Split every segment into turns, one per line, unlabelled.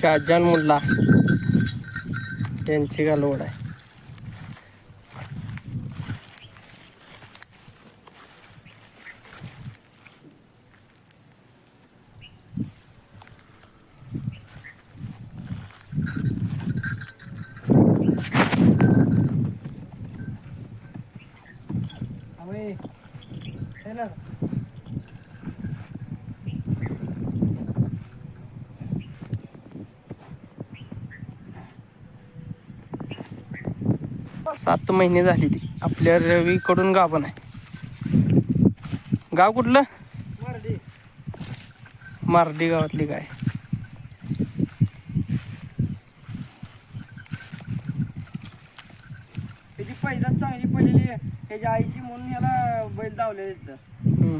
शाहजान मुल्ला यांची गालवड आहे. सात महिने झाली ती. आपल्या रवीकडून गाभण आहे. गाव कुठलं? मारडी. गावातली गाय
त्याची पैदाच चांगली पडलेली त्याच्या आईची म्हणून याला बैल
हम्म.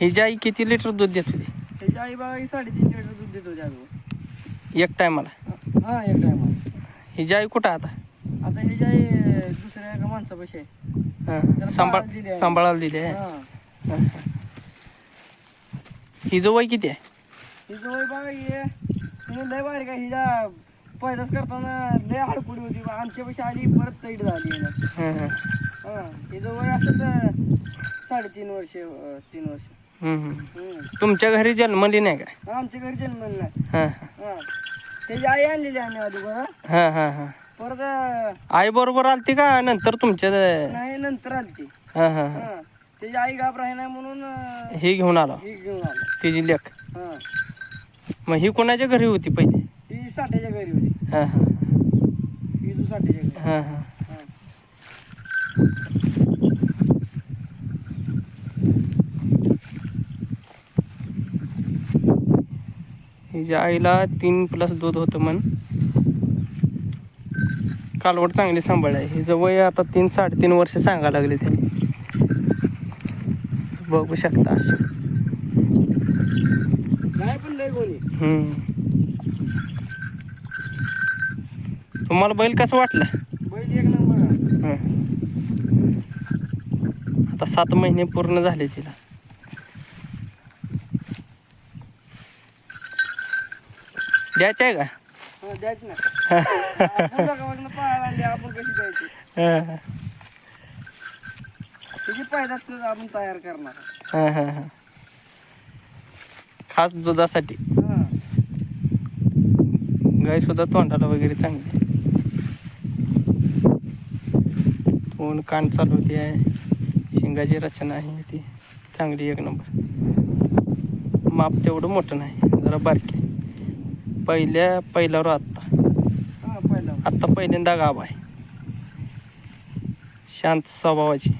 हिची आई किती लिटर दूध देत होती?
त्याची आई ही साडेतीन लिटर दूध देतो त्याचं
एक टायमाला
हा एक टायमा
हिची आई कुठं आता
आता आई अं, दुसऱ्या एका माणसापाशी आहे
हा. सांभाळ
दिली आहे.
सांभाळायला दिली आहे
हा
हिचं वय किती आहे
ही जवळ बघा हे तुम्ही लय बारीक आहे हिच्या पैदाच करताना लय हडकुडी होती. आमच्यापाशी आली परत तैड झाली हिला.
हा, हा.
हा हिचं वय असं तर साडेतीन वर्ष अं, तीन वर्ष
हम्म, हम्म.
हम्म.
तुमच्या घरी जन्मली नाही काय
आमच्या घरी जन्मलं नाही
हा
हा त्याची आई आणलेली आम्ही अगोदर. हा.
हा हा. हा
परत
आई बरोबर आलती का नंतर तुमच्या?
नाही नंतर आली ती
हा हा हा.
हा त्याची आई घाबराय नाही म्हणून अं,
ही घेऊन आलो.
ही घेऊन आलो.
तिची लेख.
हा.
मग ही कोणाच्या घरी होती पहिले?
ही साठ्याच्या घरी होती.
हा हा
ही. तू साठ्याच्या घरी.
हा हा.
हा.
हिच्या आईला तीन प्लस दूध होतं म्हण. कालवड चांगली सांभाळ आहे हिचं वय आता तीन साडेतीन वर्ष सांगायला लागले त्यांनी बघू शकता हम्म. तुम्हाला बैल कसं वाटलं?
बैल एक नंबर.
आता सात महिने पूर्ण झाले तिला. द्यायचं आहे का?
हा द्यायच ना. आपण जगावाकडनं पाहायला आणली आपण कशी द्यायची
हं,
त्याची पैदाच आपण तयार करणार?
हं, हं, हं. खास दुधासाठी. गाय सुद्धा तोंडाला वगैरे चांगली. तोंड कान चालवते आहे. शिंगाची रचना आहे ती. चांगली एक नंबर. माप तेवढं मोठं नाही जरा बारकी. पहिल्या पहिल्यावर आत्ता. आत्ता पहिल्यांदा गाव आहे. शांत स्वभावाची.